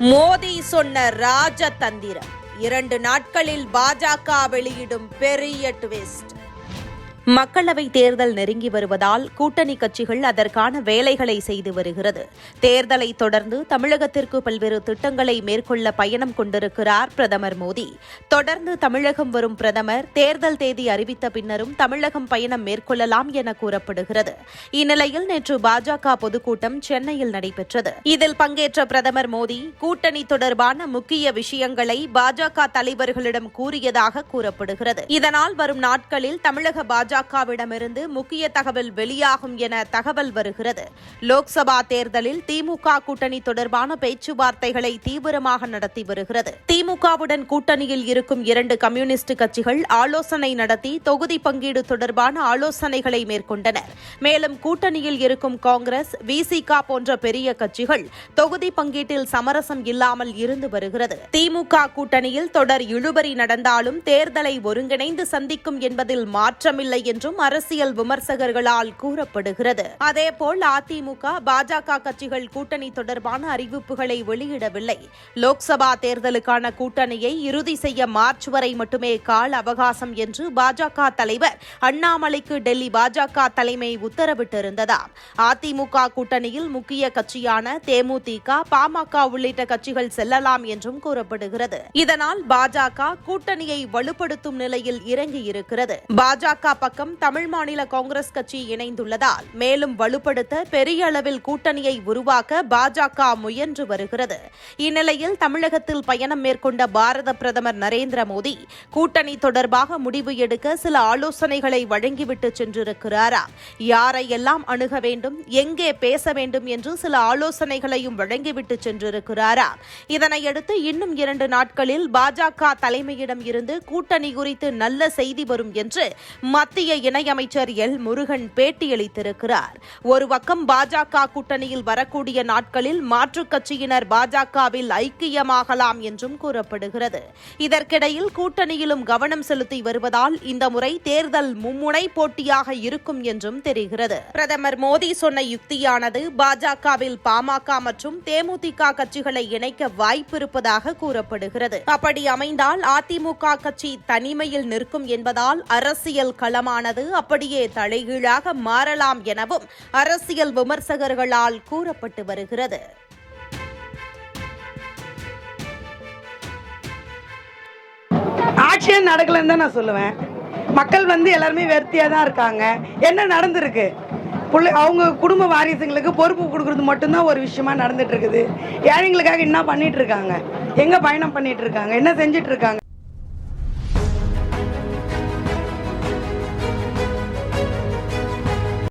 மோடி சொன்ன ராஜதந்திரம். இரண்டு நாட்களில் பாஜக வெளியிடும் பெரிய ட்விஸ்ட் மக்களவை தேர்தல் நெருங்கி வருவதால் கூட்டணி கட்சிகள் அதற்கான வேலைகளை செய்து வருகிறது. தேர்தலை தொடர்ந்து தமிழகத்திற்கு பல்வேறு திட்டங்களை மேற்கொள்ள பயணம் கொண்டிருக்கிறார் பிரதமர் மோடி. தொடர்ந்து தமிழகம் வரும் பிரதமர் தேர்தல் தேதி அறிவித்த பின்னரும் தமிழகம் பயணம் மேற்கொள்ளலாம் என கூறப்படுகிறது. இந்நிலையில் நேற்று பாஜக பொதுக்கூட்டம் சென்னையில் நடைபெற்றது. இதில் பங்கேற்ற பிரதமர் மோடி கூட்டணி தொடர்பான முக்கிய விஷயங்களை பாஜக தலைவர்களிடம் கூறியதாக கூறப்படுகிறது. இதனால் வரும் நாட்களில் தமிழக பாஜக பாஜகவிடமிருந்து முக்கிய தகவல் வெளியாகும் என தகவல் வருகிறது. லோக்சபா தேர்தலில் திமுக கூட்டணி தொடர்பான பேச்சுவார்த்தைகளை தீவிரமாக நடத்தி வருகிறது. திமுகவுடன் கூட்டணியில் இருக்கும் இரண்டு கம்யூனிஸ்ட் கட்சிகள் ஆலோசனை நடத்தி தொகுதி பங்கீடு தொடர்பான ஆலோசனைகளை மேற்கொண்டனர். மேலும் கூட்டணியில் இருக்கும் காங்கிரஸ் விசிகா போன்ற பெரிய கட்சிகள் தொகுதி பங்கீட்டில் சமரசம் இல்லாமல் இருந்து வருகிறது. திமுக கூட்டணியில் தொடர் இழுபறி நடந்தாலும் தேர்தலை ஒருங்கிணைந்து சந்திக்கும் என்பதில் மாற்றமில்லை என்றும் அரசியல் விமர்சகர்களால் கூறப்படுகிறது. அதேபோல் அதிமுக பாஜக கட்சிகள் கூட்டணி தொடர்பான அறிவிப்புகளை வெளியிடவில்லை. லோக்சபா தேர்தலுக்கான கூட்டணியை இறுதி செய்ய மார்ச் வரை மட்டுமே கால அவகாசம் என்று பாஜக தலைவர் அண்ணாமலைக்கு டெல்லி பாஜக தலைமை உத்தரவிட்டிருந்ததாம். அதிமுக கூட்டணியில் முக்கிய கட்சியான தேமுதிக பாமக உள்ளிட்ட கட்சிகள் செல்லலாம் என்றும் கூறப்படுகிறது. இதனால் பாஜக கூட்டணியை வலுப்படுத்தும் நிலையில் இறங்கியிருக்கிறது. பாஜக பக்கம் தமிழ் மாநில காங்கிரஸ் கட்சி இணைந்துள்ளதால் மேலும் வலுப்படுத்த பெரிய அளவில் கூட்டணியை உருவாக்க பாஜக முயன்று வருகிறது. இந்நிலையில் தமிழகத்தில் பயணம் மேற்கொண்ட பாரத பிரதமர் நரேந்திர மோடி கூட்டணி தொடர்பாக முடிவு எடுக்க சில ஆலோசனைகளை வழங்கிவிட்டு சென்றிருக்கிறாரா? யாரையெல்லாம் அணுக வேண்டும்? எங்கே பேச வேண்டும் என்று சில ஆலோசனைகளையும் வழங்கிவிட்டு சென்றிருக்கிறாரா? இதனையடுத்து இன்னும் இரண்டு நாட்களில் பாஜக தலைமையிடம் இருந்து கூட்டணி குறித்து நல்ல செய்தி வரும் என்று மத்திய மத்திய இணையமைச்சர் எல். முருகன் பேட்டியளித்திருக்கிறார். ஒரு பக்கம் பாஜக கூட்டணியில் வரக்கூடிய நாட்களில் மாற்றுக் கட்சியினர் பாஜகவில் ஐக்கியமாகலாம் என்றும் கூறப்படுகிறது. இதற்கிடையில் கூட்டணியிலும் கவனம் செலுத்தி வருவதால் இந்த முறை தேர்தல் மும்முனை போட்டியாக இருக்கும் என்றும் தெரிகிறது. பிரதமர் மோடி சொன்ன யுக்தியானது பாஜகவில் பாமக மற்றும் தேமுதிக கட்சிகளை இணைக்க வாய்ப்பிருப்பதாக கூறப்படுகிறது. அப்படி அமைந்தால் அதிமுக கட்சி தனிமையில் நிற்கும் என்பதால் அரசியல் களமாக களமானது அப்படியே தலைகீழாக மாறலாம் எனவும் அரசியல் விமர்சகர்களால் கூறப்பட்டு வருகிறது. ஆட்சியே நடக்கலைன்னு தான் நான் சொல்லுவேன். மக்கள் வந்து எல்லாருமே வெறுத்தியாக தான் இருக்காங்க. என்ன நடந்திருக்கு? பிள்ளை அவங்க குடும்ப வாரிசுங்களுக்கு பொறுப்பு கொடுக்கறது மட்டும்தான் ஒரு விஷயமா நடந்துட்டு இருக்குது. ஏழைங்களுக்காக என்ன பண்ணிட்டு இருக்காங்க? எங்க பயணம் பண்ணிட்டு இருக்காங்க? என்ன செஞ்சுட்டு இருக்காங்க?